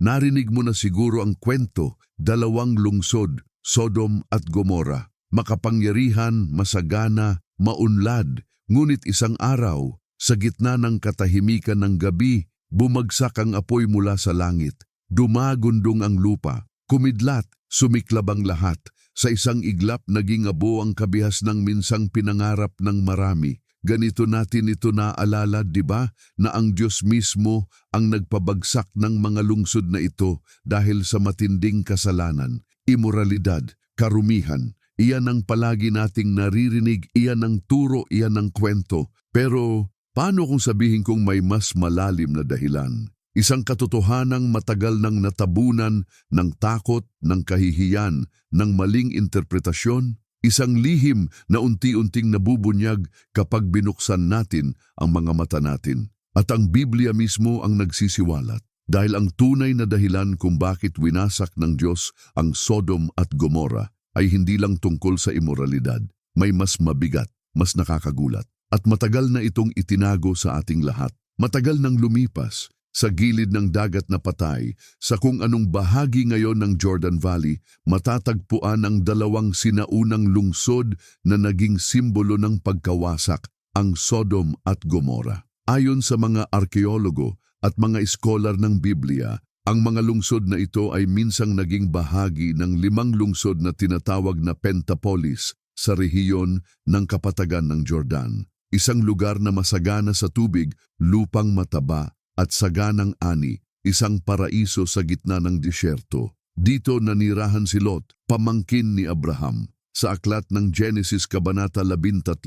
Narinig mo na siguro ang kwento, dalawang lungsod, Sodom at Gomora. Makapangyarihan, masagana, maunlad, ngunit isang araw, sa gitna ng katahimikan ng gabi, bumagsak ang apoy mula sa langit. Dumagundong ang lupa, kumidlat, sumiklab ang lahat. Sa isang iglap naging abo ang kabihas ng minsang pinangarap ng marami. Ganito natin ito naalala, di ba, na ang Diyos mismo ang nagpabagsak ng mga lungsod na ito dahil sa matinding kasalanan, imoralidad, karumihan. Iyan ang palagi nating naririnig, iyan ang turo, iyan ang kwento. Pero paano kung sabihin kong may mas malalim na dahilan? Isang katotohanang matagal nang natabunan ng takot, ng kahihiyan, ng maling interpretasyon, Isang lihim na unti-unting nabubunyag kapag binuksan natin ang mga mata natin. At ang Biblia mismo ang nagsisiwalat dahil ang tunay na dahilan kung bakit winasak ng Diyos ang Sodom at Gomora ay hindi lang tungkol sa imoralidad. May mas mabigat, mas nakakagulat. At matagal na itong itinago sa ating lahat. Matagal nang lumipas, sa gilid ng dagat na patay, sa kung anong bahagi ngayon ng Jordan Valley, matatagpuan ang dalawang sinaunang lungsod na naging simbolo ng pagkawasak, ang Sodom at Gomora. Ayon sa mga arkeologo at mga iskolar ng Biblia, ang mga lungsod na ito ay minsang naging bahagi ng limang lungsod na tinatawag na Pentapolis sa rehiyon ng kapatagan ng Jordan. Isang lugar na masagana sa tubig, lupang mataba at saganang ani, isang paraiso sa gitna ng disyerto. Dito nanirahan si Lot, pamangkin ni Abraham. Sa aklat ng Genesis Kabanata 13,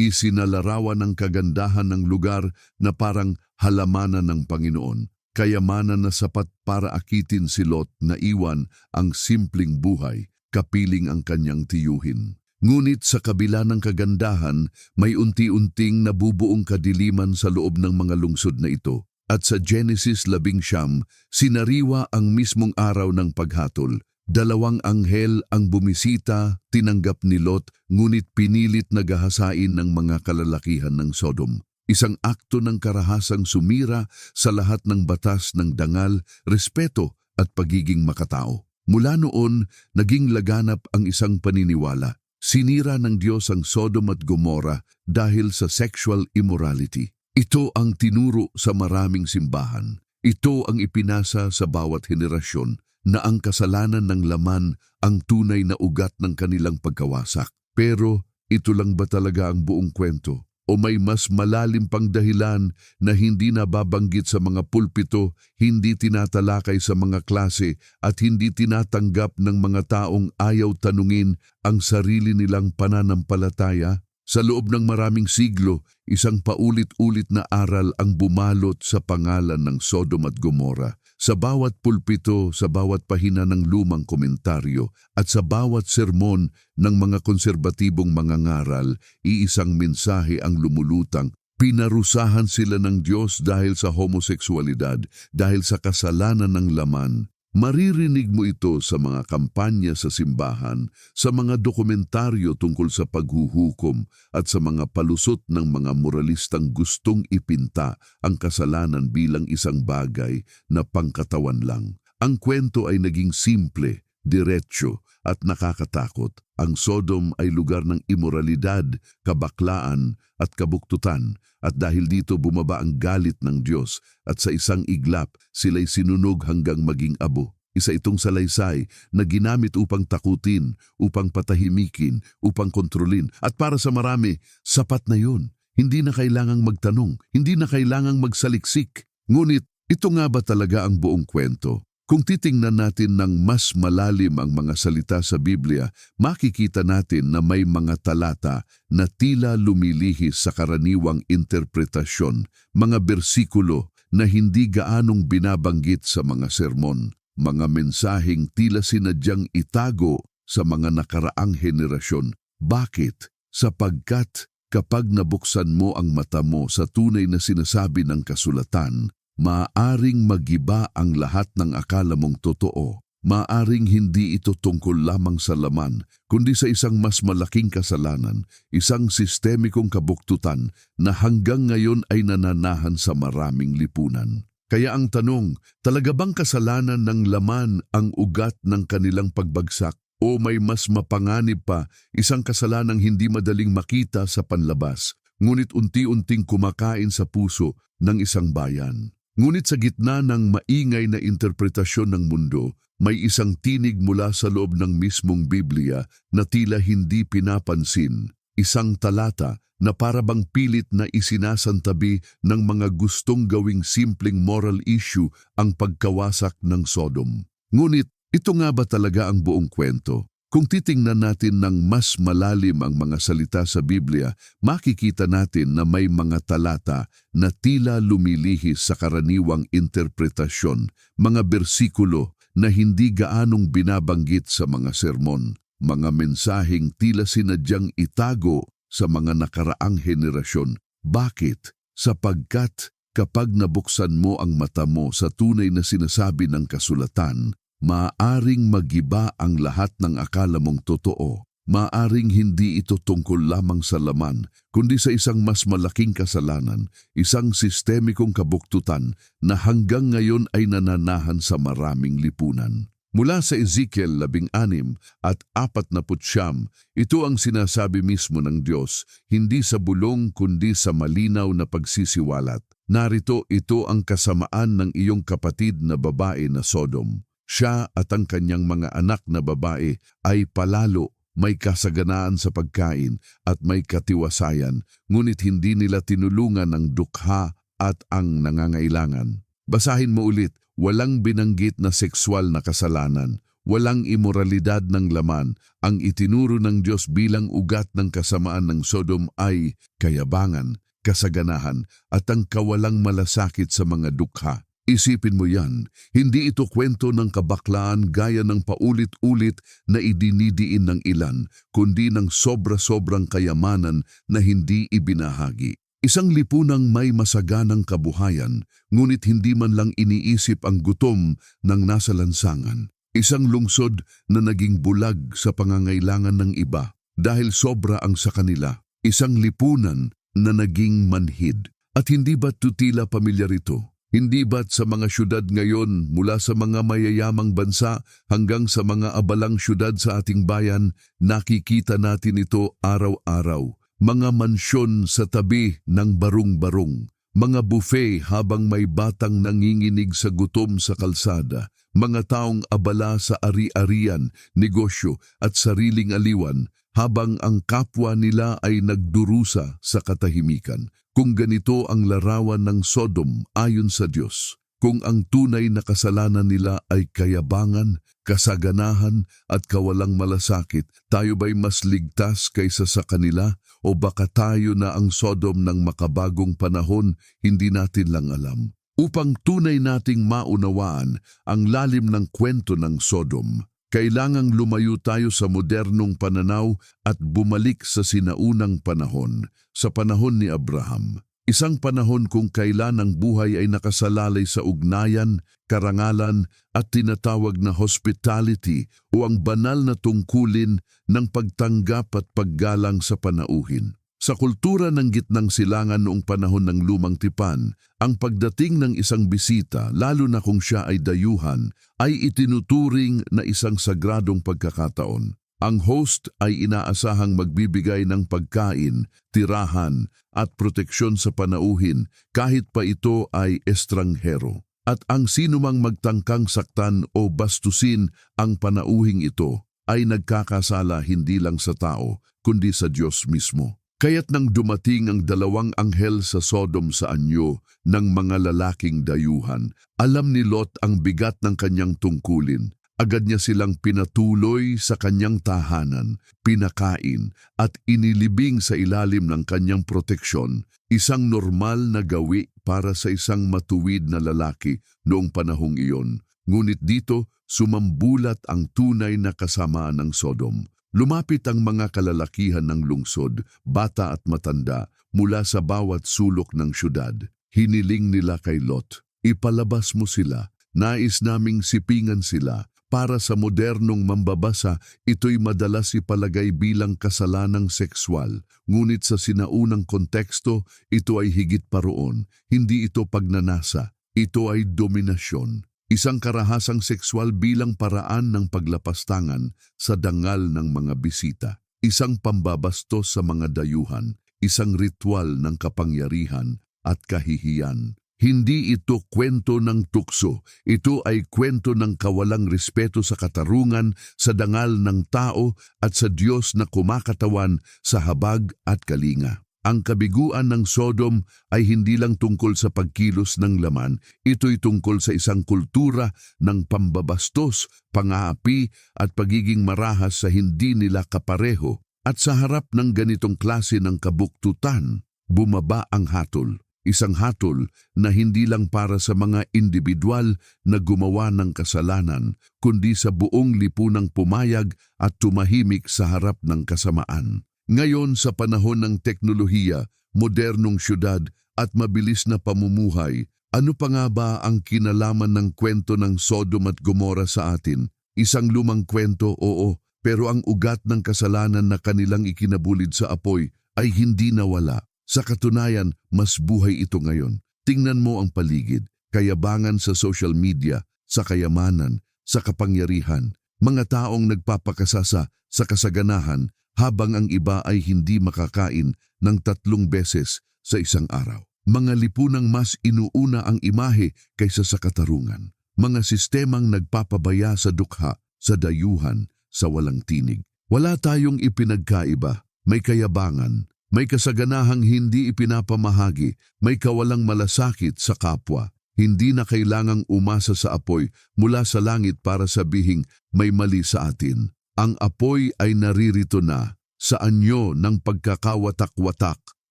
isinalarawan ang kagandahan ng lugar na parang halamanan ng Panginoon. Kayamanan na sapat para akitin si Lot na iwan ang simpleng buhay, kapiling ang kanyang tiyuhin. Ngunit sa kabila ng kagandahan, may unti-unting nabubuong kadiliman sa loob ng mga lungsod na ito. At sa Genesis 11, sinariwa ang mismong araw ng paghatol. Dalawang anghel ang bumisita, tinanggap ni Lot, ngunit pinilit na gahasain ng mga kalalakihan ng Sodom. Isang akto ng karahasang sumira sa lahat ng batas ng dangal, respeto at pagiging makatao. Mula noon, naging laganap ang isang paniniwala. Sinira ng Diyos ang Sodom at Gomora dahil sa sexual immorality. Ito ang tinuro sa maraming simbahan. Ito ang ipinasa sa bawat henerasyon na ang kasalanan ng laman ang tunay na ugat ng kanilang pagkawasak. Pero ito lang ba talaga ang buong kwento? O may mas malalim pang dahilan na hindi nababanggit sa mga pulpito, hindi tinatalakay sa mga klase at hindi tinatanggap ng mga taong ayaw tanungin ang sarili nilang pananampalataya? Sa loob ng maraming siglo, isang paulit-ulit na aral ang bumalot sa pangalan ng Sodom at Gomora. Sa bawat pulpito, sa bawat pahina ng lumang komentaryo, at sa bawat sermon ng mga konserbatibong mga ngaral, iisang mensahe ang lumulutang Pinarusahan sila ng Diyos dahil sa homoseksualidad, dahil sa kasalanan ng laman, Maririnig mo ito sa mga kampanya sa simbahan, sa mga dokumentaryo tungkol sa paghuhukom at sa mga palusot ng mga moralistang gustong ipinta ang kasalanan bilang isang bagay na pangkatawan lang. Ang kwento ay naging simple, diretsyo at nakakatakot. Ang Sodom ay lugar ng imoralidad, kabaklaan at kabuktutan at dahil dito bumaba ang galit ng Diyos at sa isang iglap sila'y sinunog hanggang maging abo. Isa itong salaysay na ginamit upang takutin, upang patahimikin, upang kontrolin. At para sa marami, sapat na yun. Hindi na kailangang magtanong, hindi na kailangang magsaliksik. Ngunit ito nga ba talaga ang buong kwento? Kung titingnan natin ng mas malalim ang mga salita sa Biblia, makikita natin na may mga talata na tila lumilihis sa karaniwang interpretasyon, mga bersikulo na hindi gaanong binabanggit sa mga sermon, mga mensaheng tila sinadyang itago sa mga nakaraang henerasyon. Bakit? Sapagkat kapag nabuksan mo ang mata mo sa tunay na sinasabi ng kasulatan, Maaring magiba ang lahat ng akala mong totoo. Maaring hindi ito tungkol lamang sa laman, kundi sa isang mas malaking kasalanan, isang sistemikong kabuktutan na hanggang ngayon ay nananahan sa maraming lipunan. Kaya ang tanong, talaga bang kasalanan ng laman ang ugat ng kanilang pagbagsak? O may mas mapanganib pa, isang kasalanang hindi madaling makita sa panlabas, ngunit unti-unting kumakain sa puso ng isang bayan. Ngunit sa gitna ng maingay na interpretasyon ng mundo, may isang tinig mula sa loob ng mismong Biblia na tila hindi pinapansin. Isang talata na parabang pilit na isinasantabi ng mga gustong gawing simpleng moral issue ang pagkawasak ng Sodom. Ngunit ito nga ba talaga ang buong kwento? Kung titingnan natin ng mas malalim ang mga salita sa Biblia, makikita natin na may mga talata na tila lumilihis sa karaniwang interpretasyon, mga bersikulo na hindi gaanong binabanggit sa mga sermon, mga mensaheng tila sinadyang itago sa mga nakaraang henerasyon. Bakit? Sapagkat kapag nabuksan mo ang mata mo sa tunay na sinasabi ng kasulatan, Maaring magiba ang lahat ng akala mong totoo. Maaring hindi ito tungkol lamang sa laman, kundi sa isang mas malaking kasalanan, isang sistemikong kabuktutan na hanggang ngayon ay nananahan sa maraming lipunan. Mula sa Ezekiel 16 at 49, ito ang sinasabi mismo ng Diyos, hindi sa bulong kundi sa malinaw na pagsisiwalat. Narito ito ang kasamaan ng iyong kapatid na babae na Sodom. Siya at ang kanyang mga anak na babae ay palalo may kasaganaan sa pagkain at may katiwasayan, ngunit hindi nila tinulungan ang dukha at ang nangangailangan. Basahin mo ulit, walang binanggit na sexual na kasalanan, walang imoralidad ng laman. Ang itinuro ng Diyos bilang ugat ng kasamaan ng Sodom ay kayabangan, kasaganahan at ang kawalang malasakit sa mga dukha. Isipin mo yan, hindi ito kwento ng kabaklaan gaya ng paulit-ulit na idinidiin ng ilan, kundi ng sobra-sobrang kayamanan na hindi ibinahagi. Isang lipunang may masaganang kabuhayan, ngunit hindi man lang iniisip ang gutom ng nasa lansangan. Isang lungsod na naging bulag sa pangangailangan ng iba dahil sobra ang sa kanila. Isang lipunan na naging manhid. At hindi ba tutila pamilyar ito? Hindi ba't sa mga syudad ngayon mula sa mga mayayamang bansa hanggang sa mga abalang syudad sa ating bayan, nakikita natin ito araw-araw. Mga mansyon sa tabi ng barong-barong, mga buffet habang may batang nanginginig sa gutom sa kalsada, mga taong abala sa ari-arian, negosyo at sariling aliwan habang ang kapwa nila ay nagdurusa sa katahimikan. Kung ganito ang larawan ng Sodom ayon sa Diyos, kung ang tunay na kasalanan nila ay kayabangan, kasaganahan at kawalang malasakit, tayo ba'y mas ligtas kaysa sa kanila o baka tayo na ang Sodom ng makabagong panahon hindi natin lang alam? Upang tunay nating maunawaan ang lalim ng kwento ng Sodom, kailangang lumayo tayo sa modernong pananaw at bumalik sa sinaunang panahon, sa panahon ni Abraham. Isang panahon kung kailan ang buhay ay nakasalalay sa ugnayan, karangalan at tinatawag na hospitality o ang banal na tungkulin ng pagtanggap at paggalang sa panauhin. Sa kultura ng gitnang silangan noong panahon ng lumang tipan, ang pagdating ng isang bisita, lalo na kung siya ay dayuhan, ay itinuturing na isang sagradong pagkakataon. Ang host ay inaasahang magbibigay ng pagkain, tirahan at proteksyon sa panauhin kahit pa ito ay estranghero. At ang sinumang magtangkang saktan o bastusin ang panauhing ito ay nagkakasala hindi lang sa tao kundi sa Diyos mismo. Kaya't nang dumating ang dalawang anghel sa Sodom sa anyo ng mga lalaking dayuhan, alam ni Lot ang bigat ng kanyang tungkulin. Agad niya silang pinatuloy sa kanyang tahanan, pinakain at inilibing sa ilalim ng kanyang proteksyon, isang normal na gawi para sa isang matuwid na lalaki noong panahong iyon. Ngunit dito, sumambulat ang tunay na kasama ng Sodom. Lumapit ang mga kalalakihan ng lungsod, bata at matanda, mula sa bawat sulok ng syudad. Hiniling nila kay Lot, ipalabas mo sila, nais naming sipingan sila, para sa modernong mambabasa, ito'y madalas ipalagay bilang kasalanang sexual, ngunit sa sinaunang konteksto, ito ay higit pa roon, hindi ito pagnanasa. Ito ay dominasyon, isang karahasang sexual bilang paraan ng paglapastangan sa dangal ng mga bisita, isang pambabastos sa mga dayuhan, isang ritual ng kapangyarihan at kahihiyan. Hindi ito kwento ng tukso, ito ay kwento ng kawalang respeto sa katarungan, sa dangal ng tao at sa Diyos na kumakatawan sa habag at kalinga. Ang kabiguan ng Sodom ay hindi lang tungkol sa pagkilos ng laman, ito'y tungkol sa isang kultura ng pambabastos, pangaapi at pagiging marahas sa hindi nila kapareho. At sa harap ng ganitong klase ng kabuktutan, bumaba ang hatol. Isang hatol na hindi lang para sa mga individual na gumawa ng kasalanan, kundi sa buong lipunang pumayag at tumahimik sa harap ng kasamaan. Ngayon sa panahon ng teknolohiya, modernong syudad at mabilis na pamumuhay, ano pa nga ba ang kinalaman ng kwento ng Sodom at Gomora sa atin? Isang lumang kwento, oo, pero ang ugat ng kasalanan na kanilang ikinabulid sa apoy ay hindi nawala. Sa katunayan, mas buhay ito ngayon. Tingnan mo ang paligid, kayabangan sa social media, sa kayamanan, sa kapangyarihan, mga taong nagpapakasasa sa kasaganahan habang ang iba ay hindi makakain ng tatlong beses sa isang araw. Mga lipunang mas inuuna ang imahe kaysa sa katarungan. Mga sistemang nagpapabaya sa dukha, sa dayuhan, sa walang tinig. Wala tayong ipinagkaiba, may kayabangan, may kasaganahang hindi ipinapamahagi, may kawalang malasakit sa kapwa. Hindi na kailangang umasa sa apoy mula sa langit para sabihing may mali sa atin. Ang apoy ay naririto na sa anyo ng pagkakawatak-watak,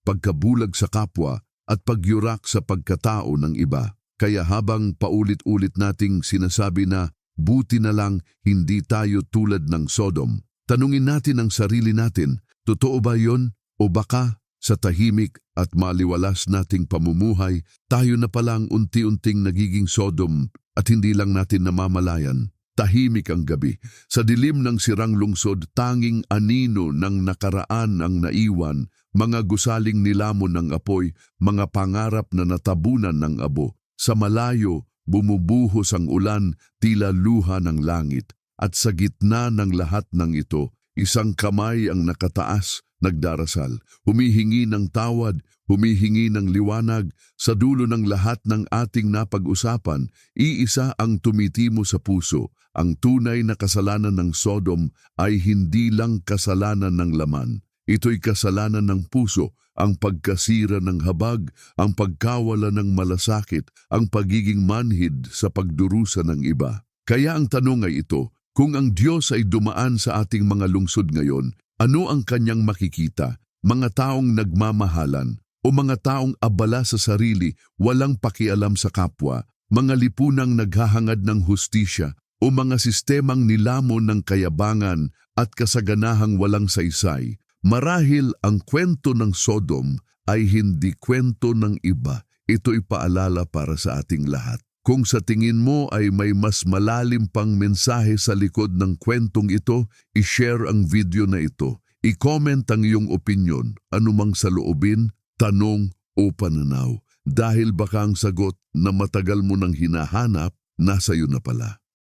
pagkabulag sa kapwa at pagyurak sa pagkatao ng iba. Kaya habang paulit-ulit nating sinasabi na buti na lang hindi tayo tulad ng Sodom, tanungin natin ang sarili natin, totoo ba yon? O baka sa tahimik at maliwalas nating pamumuhay, tayo na palang unti-unting nagiging Sodom at hindi lang natin namamalayan. Tahimik ang gabi. Sa dilim ng sirang lungsod, tanging anino ng nakaraan ang naiwan, mga gusaling nilamon ng apoy, mga pangarap na natabunan ng abo. Sa malayo, bumubuhos ang ulan, tila luha ng langit. At sa gitna ng lahat ng ito, isang kamay ang nakataas, nagdarasal, humihingi ng tawad, humihingi ng liwanag, sa dulo ng lahat ng ating napag-usapan, iisa ang tumitimo sa puso, ang tunay na kasalanan ng Sodom ay hindi lang kasalanan ng laman. Ito'y kasalanan ng puso, ang pagkasira ng habag, ang pagkawala ng malasakit, ang pagiging manhid sa pagdurusa ng iba. Kaya ang tanong ay ito, kung ang Diyos ay dumaan sa ating mga lungsod ngayon, ano ang kanyang makikita? Mga taong nagmamahalan o mga taong abala sa sarili, walang pakialam sa kapwa, mga lipunang naghahangad ng hustisya o mga sistemang nilamon ng kayabangan at kasaganahang walang saysay. Marahil ang kwento ng Sodom ay hindi kwento ng iba. Ito'y paalala para sa ating lahat. Kung sa tingin mo ay may mas malalim pang mensahe sa likod ng kwentong ito, i-share ang video na ito. I-comment ang iyong opinion, anumang saloobin, tanong o pananaw. Dahil baka ang sagot na matagal mo nang hinahanap, nasa iyo na pala.